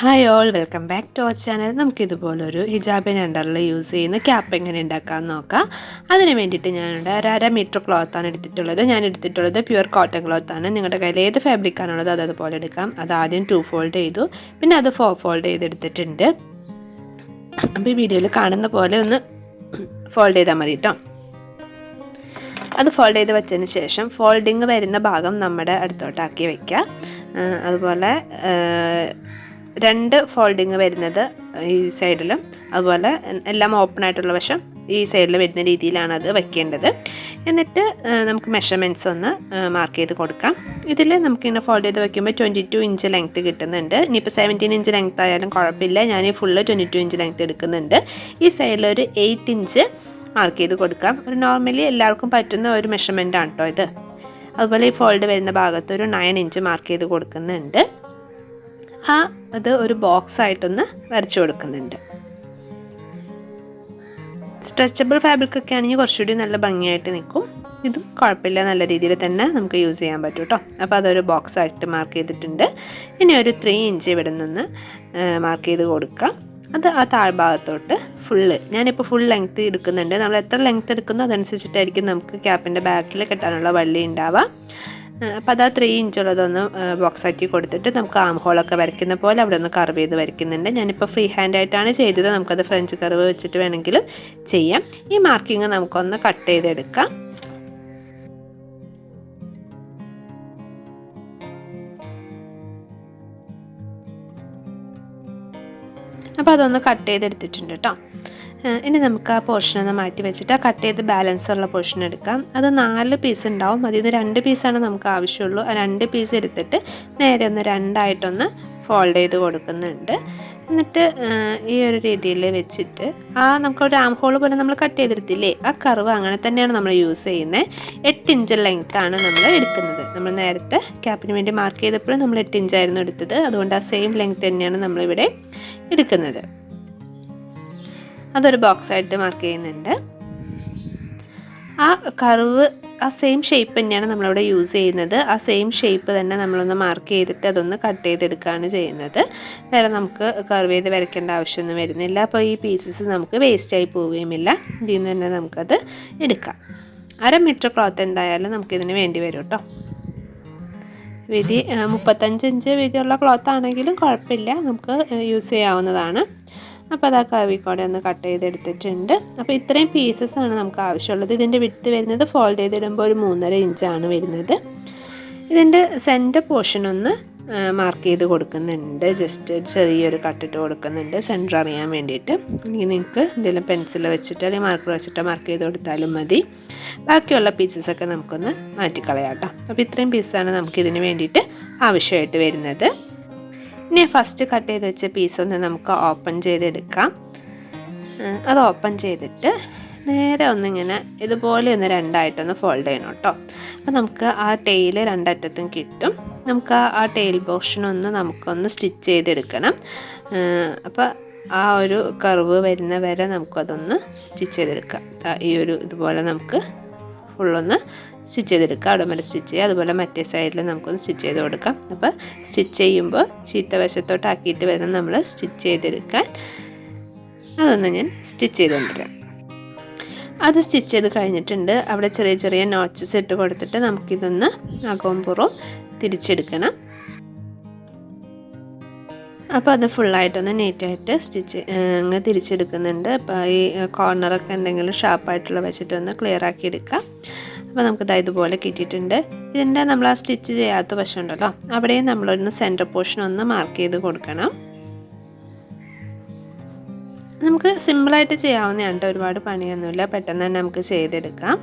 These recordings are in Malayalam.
Hi all welcome back to our channel നമുക്കിതുപോലൊരു ഹിജാബിന്റെ അണ്ടറിൽ യൂസ് ചെയ്യുന്ന ക്യാപ്പ് എങ്ങനെ ഉണ്ടാക്കാൻ നോക്കാം. അതിന് വേണ്ടിയിട്ട് ഞാനിവിടെ ഒരു അര മീറ്റർ ക്ലോത്താണ് എടുത്തിട്ടുള്ളത്. ഞാൻ എടുത്തിട്ടുള്ളത് പ്യുവർ കോട്ടൺ ക്ലോത്താണ് നിങ്ങളുടെ കയ്യിൽ ഏത് ഫാബ്രിക്കാണുള്ളത് അത് അതുപോലെ എടുക്കാം. അത് ആദ്യം ടു ഫോൾഡ് ചെയ്തു. പിന്നെ അത് ഫോർ ഫോൾഡ് ചെയ്തെടുത്തിട്ടുണ്ട്. അപ്പോൾ ഈ വീഡിയോയിൽ കാണുന്ന പോലെ ഒന്ന് ഫോൾഡ് ചെയ്താൽ മതി കേട്ടോ അത് ഫോൾഡ് ചെയ്ത് വെച്ചതിന് ശേഷം ഫോൾഡിങ് വരുന്ന ഭാഗം നമ്മുടെ അടുത്തോട്ടാക്കി വയ്ക്കുക അതുപോലെ രണ്ട് ഫോൾഡിങ് വരുന്നത് ഈ സൈഡിലും അതുപോലെ എല്ലാം ഓപ്പൺ ആയിട്ടുള്ള വശം ഈ സൈഡിൽ വരുന്ന രീതിയിലാണ് അത് വെക്കേണ്ടത്. എന്നിട്ട് നമുക്ക് മെഷർമെന്റ്സ് ഒന്ന് മാർക്ക് ചെയ്ത് കൊടുക്കാം. ഇതിൽ നമുക്കിങ്ങനെ ഫോൾഡ് ചെയ്ത് വെക്കുമ്പോൾ ട്വന്റി ടു ഇഞ്ച് ലെങ്ത്ത് കിട്ടുന്നുണ്ട്. ഇനിയിപ്പോൾ സെവന്റീൻ ഇഞ്ച് ലെങ്ത്ത് ആയാലും കുഴപ്പമില്ല. ഞാൻ ഈ full twenty two inch length എടുക്കുന്നുണ്ട്. ഈ സൈഡിൽ ഒരു എയ്റ്റ് ഇഞ്ച് മാർക്ക് ചെയ്ത് കൊടുക്കാം. ഒരു നോർമലി എല്ലാവർക്കും പറ്റുന്ന ഒരു മെഷർമെന്റ് ആണ് കേട്ടോ ഇത്. അതുപോലെ ഈ ഫോൾഡ് വരുന്ന ഭാഗത്ത് ഒരു നയൻ ഇഞ്ച് മാർക്ക് ചെയ്ത് കൊടുക്കുന്നുണ്ട്. ആ അത് ഒരു ബോക്സ് ആയിട്ടൊന്ന് വരച്ചു കൊടുക്കുന്നുണ്ട്. സ്ട്രെച്ചബിൾ ഫാബ്രിക് ഒക്കെ ആണെങ്കിൽ കുറച്ചുകൂടി നല്ല ഭംഗിയായിട്ട് നിൽക്കും. ഇതും കുഴപ്പമില്ല നല്ല രീതിയിൽ തന്നെ നമുക്ക് യൂസ് ചെയ്യാൻ പറ്റും കേട്ടോ അപ്പോൾ അതൊരു ബോക്സ് ആയിട്ട് മാർക്ക് ചെയ്തിട്ടുണ്ട്. ഇനി ഒരു ത്രീ ഇഞ്ച് ഇവിടെ നിന്ന് മാർക്ക് ചെയ്ത് കൊടുക്കാം. അത് ആ താഴ്ഭാഗത്തോട്ട് ഫുള്ള് ഞാനിപ്പോൾ ഫുൾ ലെങ്ത്ത് എടുക്കുന്നുണ്ട്. നമ്മൾ എത്ര ലെങ്ത്ത് എടുക്കുന്നോ അതനുസരിച്ചിട്ടായിരിക്കും നമുക്ക് ക്യാപ്പിന്റെ ബാക്കിൽ കെട്ടാനുള്ള വള്ളി ഉണ്ടാവുക. അപ്പോൾ അത് ആ ത്രീ ഇഞ്ചുള്ളതൊന്ന് ബോക്സ് ആക്കി കൊടുത്തിട്ട് നമുക്ക് ആം ഹോളൊക്കെ വരയ്ക്കുന്ന പോലെ അവിടെ ഒന്ന് കർവ് ചെയ്ത് വരയ്ക്കുന്നുണ്ട്. ഞാനിപ്പോൾ ഫ്രീ ഹാൻഡ് ആയിട്ടാണ് ചെയ്തത്. നമുക്കത് ഫ്രഞ്ച് കർവ് വെച്ചിട്ട് വേണമെങ്കിലും ചെയ്യാം. ഈ മാർക്കിങ് നമുക്കൊന്ന് കട്ട് ചെയ്തെടുക്കാം. അപ്പോൾ അതൊന്ന് കട്ട് ചെയ്തെടുത്തിട്ടുണ്ട് കേട്ടോ ഇനി നമുക്ക് ആ പോർഷൻ ഒന്ന് മാറ്റി വെച്ചിട്ട് ആ കട്ട് ചെയ്ത് ബാലൻസ് ഉള്ള പോർഷൻ എടുക്കാം. അത് നാല് പീസ് ഉണ്ടാവും. അതിൽ നിന്ന് രണ്ട് പീസാണ് നമുക്ക് ആവശ്യമുള്ളൂ. ആ രണ്ട് പീസ് എടുത്തിട്ട് നേരെ ഒന്ന് രണ്ടായിട്ടൊന്ന് ഫോൾഡ് ചെയ്ത് കൊടുക്കുന്നുണ്ട്. എന്നിട്ട് ഈ ഒരു രീതിയിൽ വെച്ചിട്ട് ആ നമുക്ക് ആം ഹോൾ പോലെ നമ്മൾ കട്ട് ചെയ്തെടുത്തില്ലേ ആ കർവ് അങ്ങനെ തന്നെയാണ് നമ്മൾ യൂസ് ചെയ്യുന്നത് എട്ട് ഇഞ്ച് ലെങ്ത് ആണ് നമ്മൾ എടുക്കുന്നത്. നമ്മൾ നേരത്തെ ക്യാപ്പിന് വേണ്ടി മാർക്ക് ചെയ്തപ്പോഴും നമ്മൾ എട്ട് ഇഞ്ചായിരുന്നു എടുത്തത്. അതുകൊണ്ട് ആ സെയിം ലെങ്ത് തന്നെയാണ് നമ്മളിവിടെ എടുക്കുന്നത്. അതൊരു ബോക്സ് ആയിട്ട് മാർക്ക് ചെയ്യുന്നുണ്ട്. ആ കർവ് ആ സെയിം ഷേപ്പ് തന്നെയാണ് നമ്മളിവിടെ യൂസ് ചെയ്യുന്നത്. ആ സെയിം ഷേപ്പ് തന്നെ നമ്മളൊന്ന് മാർക്ക് ചെയ്തിട്ട് അതൊന്ന് കട്ട് ചെയ്തെടുക്കുകയാണ് ചെയ്യുന്നത്. വേറെ നമുക്ക് കർവ് ചെയ്ത് വരയ്ക്കേണ്ട ആവശ്യമൊന്നും വരുന്നില്ല. അപ്പോൾ ഈ പീസസ് നമുക്ക് വേസ്റ്റായി പോവുകയുമില്ല. ഇതിൽ നിന്ന് തന്നെ നമുക്കത് എടുക്കാം. അര മീറ്റർ ക്ലോത്ത് എന്തായാലും നമുക്കിതിന് വേണ്ടി വരും കേട്ടോ. വിധി മുപ്പത്തഞ്ച് ഇഞ്ച് വീതിയുള്ള ക്ലോത്ത് ആണെങ്കിലും കുഴപ്പമില്ല. നമുക്ക് യൂസ് ചെയ്യാവുന്നതാണ്. അപ്പോൾ അത് ആ കവിക്കോടെ ഒന്ന് കട്ട് ചെയ്തെടുത്തിട്ടുണ്ട്. അപ്പോൾ ഇത്രയും പീസസ് ആണ് നമുക്ക് ആവശ്യമുള്ളത്. ഇതിന്റെ വിട്ട് വരുന്നത് ഫോൾഡ് ചെയ്തിടുമ്പോൾ ഒരു മൂന്നര ഇഞ്ചാണ് വരുന്നത്. ഇതിന്റെ സെന്റർ പോർഷൻ ഒന്ന് മാർക്ക് ചെയ്ത് കൊടുക്കുന്നുണ്ട്. ജസ്റ്റ് ചെറിയൊരു കട്ടിട്ട് കൊടുക്കുന്നുണ്ട്. സെന്റർ അറിയാൻ വേണ്ടിയിട്ട്. ഇനി നിങ്ങൾക്ക് എന്തെങ്കിലും പെൻസിൽ വെച്ചിട്ട് അല്ലെങ്കിൽ മാർക്കർ വെച്ചിട്ട് മാർക്ക് ചെയ്ത് കൊടുത്താലും മതി. ബാക്കിയുള്ള പീസസൊക്കെ നമുക്കൊന്ന് മാറ്റിക്കളയാം കേട്ടോ അപ്പോൾ ഇത്രയും പീസാണ് നമുക്കിതിന് വേണ്ടിയിട്ട് ആവശ്യമായിട്ട് വരുന്നത്. ഇനി ഫസ്റ്റ് കട്ട് ചെയ്ത് വെച്ച പീസ് ഒന്ന് നമുക്ക് ഓപ്പൺ ചെയ്തെടുക്കാം. അത് ഓപ്പൺ ചെയ്തിട്ട് നേരെ ഒന്നിങ്ങനെ ഇതുപോലെ ഒന്ന് രണ്ടായിട്ടൊന്ന് ഫോൾഡ് ചെയ്യണം കേട്ടോ അപ്പോൾ നമുക്ക് ആ ടെയിൽ രണ്ടറ്റത്തും കിട്ടും. നമുക്ക് ആ ടെയിൽ പോർഷനൊന്ന് നമുക്കൊന്ന് സ്റ്റിച്ച് ചെയ്തെടുക്കണം. അപ്പോൾ ആ ഒരു കർവ് വരുന്ന വരെ നമുക്കതൊന്ന് സ്റ്റിച്ച് ചെയ്തെടുക്കാം. ഈ ഒരു ഇതുപോലെ നമുക്ക് ഫുള്ളൊന്ന് സ്റ്റിച്ച് ചെയ്തെടുക്കുക. അവിടെ സ്റ്റിച്ച് ചെയ്യുക. അതുപോലെ മറ്റേ സൈഡിൽ നമുക്കൊന്ന് സ്റ്റിച്ച് ചെയ്ത് കൊടുക്കാം. അപ്പോൾ സ്റ്റിച്ച് ചെയ്യുമ്പോൾ ചീത്ത വശത്തോട്ടാക്കിയിട്ട് വേണം നമ്മൾ സ്റ്റിച്ച് ചെയ്തെടുക്കാൻ. അതൊന്ന് ഞാൻ സ്റ്റിച്ച് ചെയ്തുകൊണ്ടിരാം. അത് സ്റ്റിച്ച് ചെയ്ത് കഴിഞ്ഞിട്ടുണ്ട്. അവിടെ ചെറിയ ചെറിയ നോച്ചസ് ഇട്ട് കൊടുത്തിട്ട് നമുക്കിതൊന്ന് അകവും പുറവും തിരിച്ചെടുക്കണം. അപ്പോൾ അത് ഫുള്ളായിട്ടൊന്ന് നീറ്റായിട്ട് സ്റ്റിച്ച് അങ്ങ് തിരിച്ചെടുക്കുന്നുണ്ട്. അപ്പോൾ ഈ കോർണറൊക്കെ എന്തെങ്കിലും ഷാർപ്പായിട്ടുള്ള വെച്ചിട്ടൊന്ന് ക്ലിയർ ആക്കി എടുക്കാം. അപ്പോൾ നമുക്കിത് ഇതുപോലെ കിട്ടിയിട്ടുണ്ട്. ഇതിന്റെ നമ്മൾ ആ സ്റ്റിച്ച് ചെയ്യാത്ത വശം ഉണ്ടല്ലോ? അവിടെയും നമ്മളൊന്ന് സെന്റർ പോർഷൻ ഒന്ന് മാർക്ക് ചെയ്ത് കൊടുക്കണം. നമുക്ക് സിമ്പിളായിട്ട് ചെയ്യാവുന്നതാണ് ഒരുപാട് പണിയൊന്നുമില്ല. പെട്ടെന്ന് തന്നെ നമുക്ക് ചെയ്തെടുക്കാം.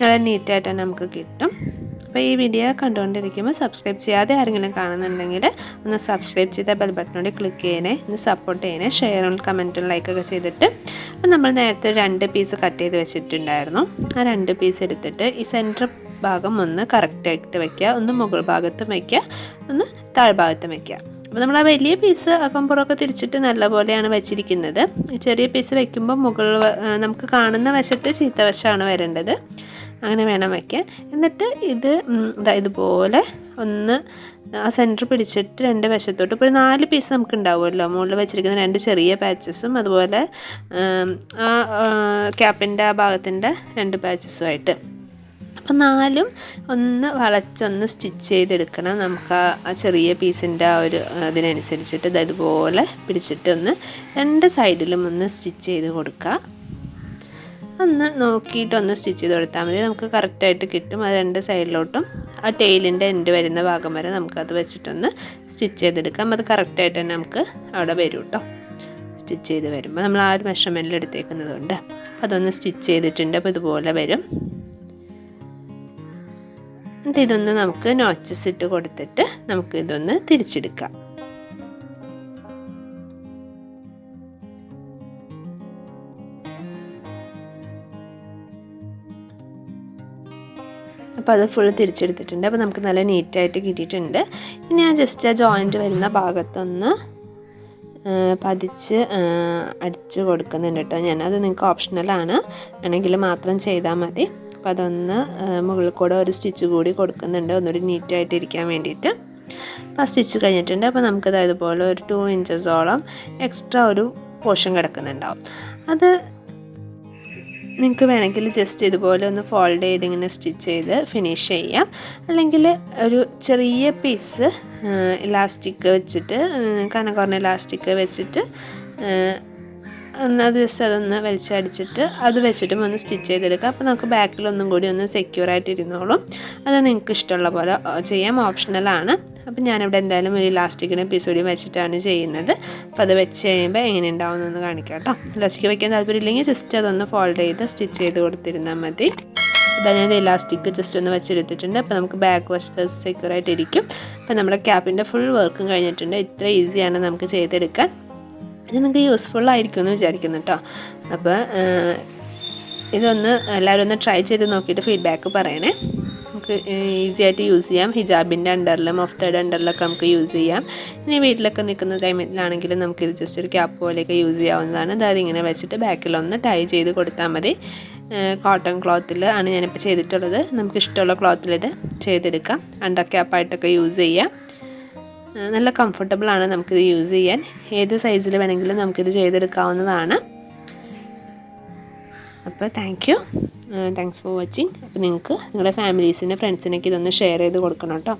നല്ല നീറ്റായിട്ട് തന്നെ നമുക്ക് കിട്ടും. അപ്പോൾ ഈ വീഡിയോ കണ്ടുകൊണ്ടിരിക്കുമ്പോൾ സബ്സ്ക്രൈബ് ചെയ്യാതെ ആരെങ്കിലും കാണുന്നുണ്ടെങ്കിൽ ഒന്ന് സബ്സ്ക്രൈബ് ചെയ്ത ബെൽ ബട്ടണോട് ക്ലിക്ക് ചെയ്യണേ ഒന്ന് സപ്പോർട്ട് ചെയ്യണേ ഷെയറും കമന്റും ലൈക്കൊക്കെ ചെയ്തിട്ട് അപ്പം നമ്മൾ നേരത്തെ രണ്ട് പീസ് കട്ട് ചെയ്ത് വെച്ചിട്ടുണ്ടായിരുന്നു. ആ രണ്ട് പീസ് എടുത്തിട്ട് ഈ സെന്റർ ഭാഗം ഒന്ന് കറക്റ്റായിട്ട് വയ്ക്കുക ഒന്ന് മുകൾ ഭാഗത്തും വയ്ക്കുക ഒന്ന് താഴ്ഭാഗത്തും വയ്ക്കുക അപ്പോൾ നമ്മൾ ആ വലിയ പീസ് അകമ്പുറമൊക്കെ തിരിച്ചിട്ട് നല്ലപോലെയാണ് വെച്ചിരിക്കുന്നത്. ചെറിയ പീസ് വയ്ക്കുമ്പോൾ മുകൾ നമുക്ക് കാണുന്ന വശത്ത് ചീത്ത വശമാണ് വരേണ്ടത്. അങ്ങനെ വേണം വയ്ക്കാൻ എന്നിട്ട് ഇത് ഇതുപോലെ ഒന്ന് ആ സെന്റർ പിടിച്ചിട്ട് രണ്ട് വശത്തോട്ട് ഇപ്പോൾ നാല് പീസ് നമുക്ക് ഉണ്ടാവുമല്ലോ. മുകളിൽ വെച്ചിരിക്കുന്ന രണ്ട് ചെറിയ പാച്ചസും അതുപോലെ ആ ക്യാപ്പിന്റെ ആ ഭാഗത്തിന്റെ രണ്ട് പാച്ചസുമായിട്ട് അപ്പോൾ നാലും ഒന്ന് വളച്ചൊന്ന് സ്റ്റിച്ച് ചെയ്തെടുക്കണം. നമുക്ക് ആ ചെറിയ പീസിന്റെ ആ ഒരു അതിനനുസരിച്ചിട്ട് ഇത് ഇതുപോലെ പിടിച്ചിട്ട് ഒന്ന് രണ്ട് സൈഡിലും ഒന്ന് സ്റ്റിച്ച് ചെയ്ത് കൊടുക്കുക ഒന്ന് നോക്കിയിട്ട് ഒന്ന് സ്റ്റിച്ച് ചെയ്ത് കൊടുത്താൽ മതി. നമുക്ക് കറക്റ്റായിട്ട് കിട്ടും. അത് രണ്ട് സൈഡിലോട്ടും ആ ടെയിലിന്റെ എൻഡ് വരുന്ന ഭാഗം വരെ നമുക്കത് വെച്ചിട്ടൊന്ന് സ്റ്റിച്ച് ചെയ്തെടുക്കാം. അത് കറക്റ്റായിട്ട് തന്നെ നമുക്ക് അവിടെ വരും കേട്ടോ സ്റ്റിച്ച് ചെയ്ത് വരുമ്പോൾ നമ്മൾ ആ ഒരു മെഷർമെന്റിൽ എടുത്തേക്കുന്നത് കൊണ്ട് അതൊന്ന് സ്റ്റിച്ച് ചെയ്തിട്ടുണ്ട്. അപ്പോൾ ഇതുപോലെ വരും. എന്നിട്ട് ഇതൊന്ന് നമുക്ക് നോച്ചസ് ഇട്ട് കൊടുത്തിട്ട് നമുക്ക് ഇതൊന്ന് തിരിച്ചെടുക്കാം. അപ്പോൾ അത് ഫുൾ തിരിച്ചെടുത്തിട്ടുണ്ട്. അപ്പോൾ നമുക്ക് നല്ല നീറ്റായിട്ട് കിട്ടിയിട്ടുണ്ട്. ഇനി ഞാൻ ജസ്റ്റ് ആ ജോയിന്റ് വരുന്ന ഭാഗത്തൊന്ന് പതിച്ച് അടിച്ച് കൊടുക്കുന്നുണ്ട് കേട്ടോ ഞാനത് നിങ്ങൾക്ക് ഓപ്ഷണലാണ് വേണമെങ്കിൽ മാത്രം ചെയ്താൽ മതി. അപ്പോൾ അതൊന്ന് മുകളിൽ കൂടെ ഒരു സ്റ്റിച്ച് കൂടി കൊടുക്കുന്നുണ്ട്. ഒന്നുകൂടി നീറ്റായിട്ട് ഇരിക്കാൻ വേണ്ടിയിട്ട്. അപ്പോൾ ആ സ്റ്റിച്ച് കഴിഞ്ഞിട്ടുണ്ട്. അപ്പോൾ നമുക്കത് അതുപോലെ ഒരു ടു ഇഞ്ചസോളം എക്സ്ട്രാ ഒരു പോർഷൻ കിടക്കുന്നുണ്ടാവും. അത് നിങ്ങൾക്ക് വേണമെങ്കിൽ ജസ്റ്റ് ഇതുപോലെ ഒന്ന് ഫോൾഡ് ചെയ്ത് ഇങ്ങനെ സ്റ്റിച്ച് ചെയ്ത് ഫിനിഷ് ചെയ്യാം. അല്ലെങ്കിൽ ഒരു ചെറിയ പീസ് ഇലാസ്റ്റിക് വെച്ചിട്ട് കനം കുറഞ്ഞ ഇലാസ്റ്റിക് വെച്ചിട്ട് ഒന്ന് അത് ജസ്റ്റ് അതൊന്ന് വലിച്ചടിച്ചിട്ട് അത് വെച്ചിട്ടും ഒന്ന് സ്റ്റിച്ച് ചെയ്തെടുക്കാം അപ്പോൾ നമുക്ക് ബാക്കിൽ ഒന്നും കൂടി ഒന്ന് സെക്യൂർ ആയിട്ട് ഇരുന്നോളും അത് നിങ്ങൾക്ക് ഇഷ്ടമുള്ള പോലെ ചെയ്യാം. ഓപ്ഷണലാണ് അപ്പോൾ ഞാനിവിടെ എന്തായാലും ഒരു ഇലാസ്റ്റിക്കിന് പീസ് വെച്ചിട്ടാണ് ചെയ്യുന്നത്. അപ്പോൾ അത് വെച്ച് കഴിയുമ്പോൾ എങ്ങനെ ഉണ്ടാവും എന്ന് കാണിക്കാം കേട്ടോ. ഇലാസ്റ്റിക് താല്പര്യം ഇല്ലെങ്കിൽ ജസ്റ്റ് അതൊന്ന് ഫോൾഡ് ചെയ്ത് സ്റ്റിച്ച് ചെയ്ത് കൊടുത്തിരുന്നാൽ മതി. ഇതാ ഞാൻ ഇലാസ്റ്റിക് ജസ്റ്റ് ഒന്ന് വെച്ചെടുത്തിട്ടുണ്ട്. അപ്പോൾ നമുക്ക് ബാക്ക് വശത്ത് സെക്യൂർ ആയിട്ട് ഇരിക്കും. അപ്പോൾ നമ്മുടെ ക്യാപ്പിന്റെ ഫുൾ വർക്കും കഴിഞ്ഞിട്ടുണ്ട്. ഇത്ര ഈസിയാണ് നമുക്ക് ചെയ്തെടുക്കാൻ. ഇത് നമുക്ക് യൂസ്ഫുൾ ആയിരിക്കും എന്ന് വിചാരിക്കുന്നു കേട്ടോ. അപ്പോൾ ഇതൊന്ന് എല്ലാവരും ഒന്ന് ട്രൈ ചെയ്ത് നോക്കിയിട്ട് ഫീഡ്ബാക്ക് പറയണേ. നമുക്ക് ഈസി ആയിട്ട് യൂസ് ചെയ്യാം. ഹിജാബിന്റെ അണ്ടറിലും തേർഡ് അണ്ടറിലൊക്കെ നമുക്ക് യൂസ് ചെയ്യാം. ഇനി വീട്ടിലൊക്കെ നിൽക്കുന്ന ടൈമിലാണെങ്കിലും നമുക്ക് ഇത് ജസ്റ്റ് ഒരു ക്യാപ്പ് പോലെയൊക്കെ യൂസ് ചെയ്യാവുന്നതാണ്. അതായത് ഇങ്ങനെ വെച്ചിട്ട് ബാക്കിലൊന്ന് ടൈ ചെയ്ത് കൊടുത്താൽ മതി. കോട്ടൺ ക്ലോത്തിൽ ആണ് ഞാനിപ്പോൾ ചെയ്തിട്ടുള്ളത്. നമുക്ക് ഇഷ്ടമുള്ള ക്ലോത്തിൽ ഇത് ചെയ്തെടുക്കാം. അണ്ടർ ക്യാപ്പായിട്ടൊക്കെ യൂസ് ചെയ്യാം. നല്ല കംഫർട്ടബിൾ ആണ് നമുക്കിത് യൂസ് ചെയ്യാൻ. ഏത് സൈസിൽ വേണമെങ്കിലും നമുക്കിത് ചെയ്തെടുക്കാവുന്നതാണ്. അപ്പോൾ താങ്ക് താങ്ക്സ് ഫോർ വാച്ചിങ് അപ്പോൾ നിങ്ങൾക്ക് നിങ്ങളുടെ ഫാമിലീസിന്റെ ഫ്രണ്ട്സിനൊക്കെ ഇതൊന്ന് ഷെയർ ചെയ്ത് കൊടുക്കണം കേട്ടോ.